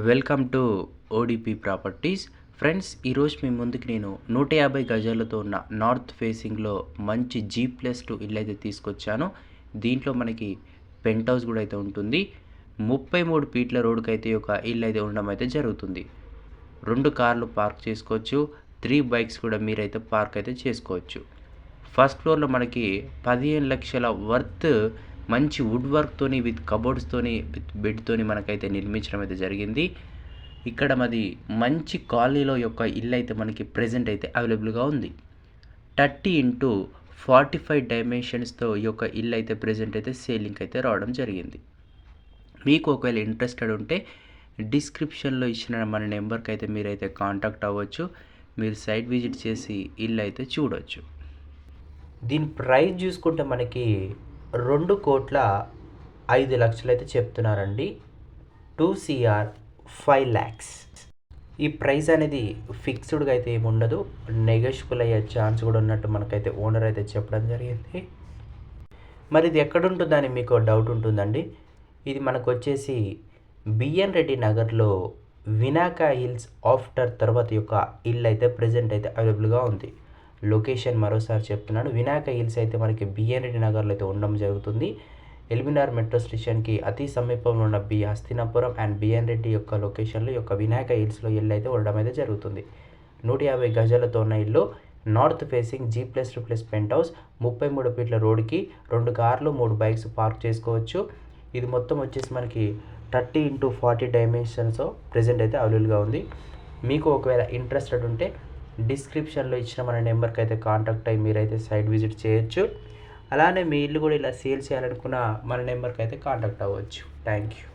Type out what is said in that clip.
Welcome to ODP properties. Friends ఈరోజు మీ ముందుకు నేను నూట యాభై గజాలతో ఉన్న నార్త్ ఫేసింగ్లో మంచి జీ ప్లస్ టూ ఇల్లు అయితే తీసుకొచ్చాను. దీంట్లో మనకి పెంట్ హౌస్ కూడా అయితే ఉంటుంది. ముప్పై మూడు ఫీట్ల రోడ్డుకి అయితే ఒక ఇల్లు అయితే ఉండడం అయితే జరుగుతుంది. రెండు కార్లు పార్క్ చేసుకోవచ్చు. త్రీ బైక్స్ కూడా మీరైతే పార్క్ అయితే చేసుకోవచ్చు. ఫస్ట్ ఫ్లోర్లో మనకి పదిహేను లక్షల వర్త్ మంచి వుడ్ వర్క్తోని విత్ కబోర్డ్స్తోని విత్ బెడ్తోని మనకైతే నిర్మించడం అయితే జరిగింది. ఇక్కడ మాది మంచి కాలనీలో యొక్క ఇల్లు అయితే మనకి ప్రజెంట్ అయితే అవైలబుల్గా ఉంది. థర్టీ ఇంటూ ఫార్టీ ఫైవ్ డైమెన్షన్స్తో ఈ యొక్క ఇల్లు అయితే ప్రజెంట్ అయితే సేలింగ్ అయితే రావడం జరిగింది. మీకు ఒకవేళ ఇంట్రెస్టెడ్ ఉంటే డిస్క్రిప్షన్లో ఇచ్చిన మన నెంబర్కి అయితే మీరైతే కాంటాక్ట్ అవ్వచ్చు. మీరు సైట్ విజిట్ చేసి ఇల్లు అయితే చూడవచ్చు దీని ప్రైస్ చూసుకుంటే మనకి రెండు కోట్ల ఐదు లక్షలు అయితే చెప్తున్నారండి. Two CR five lakhs. ఈ ప్రైస్ అనేది ఫిక్స్డ్గా అయితే ఏమి ఉండదు. నెగోషియబుల్ అయ్యే ఛాన్స్ కూడా ఉన్నట్టు మనకైతే ఓనర్ అయితే చెప్పడం జరిగింది. మరి ఇది ఎక్కడుంటుందని మీకు డౌట్ ఉంటుందండి. ఇది మనకు వచ్చేసి బిఎన్ రెడ్డి నగర్లో వినాకా హిల్స్ ఆఫ్టర్ తర్వాత యొక్క ఇల్లు అయితే ప్రజెంట్ అయితే అవైలబుల్గా ఉంది. లొకేషన్ మరోసారి చెప్తున్నాడు. వినాయక హిల్స్ అయితే మనకి బిఎన్ రెడ్డి నగర్లో అయితే ఉండడం జరుగుతుంది. ఎల్బినార్ మెట్రో స్టేషన్కి అతి సమీపంలో ఉన్న B Hastinapuram and BN Reddy యొక్క లొకేషన్లో యొక్క వినాయక హిల్స్లో ఇల్లు అయితే ఉండడం అయితే జరుగుతుంది. నూట యాభై గజాలతో ఉన్న ఇల్లు north facing G plus two plus penthouse ముప్పై మూడు ఫీట్ల రోడ్కి రెండు కార్లు మూడు బైక్స్ పార్క్ చేసుకోవచ్చు. ఇది మొత్తం వచ్చేసి మనకి thirty into forty dimensions present అయితే అవైలబుల్గా ఉంది. మీకు ఒకవేళ ఇంట్రెస్టెడ్ ఉంటే డిస్క్రిప్షన్లో ఇచ్చిన మన నెంబర్కి అయితే కాంటాక్ట్ అయ్యి మీరైతే సైట్ విజిట్ చేయొచ్చు. అలానే మీ ఇల్లు కూడా ఇలా సేల్ చేయాలనుకున్న మన నెంబర్కి అయితే కాంటాక్ట్ అవ్వచ్చు. Thank you.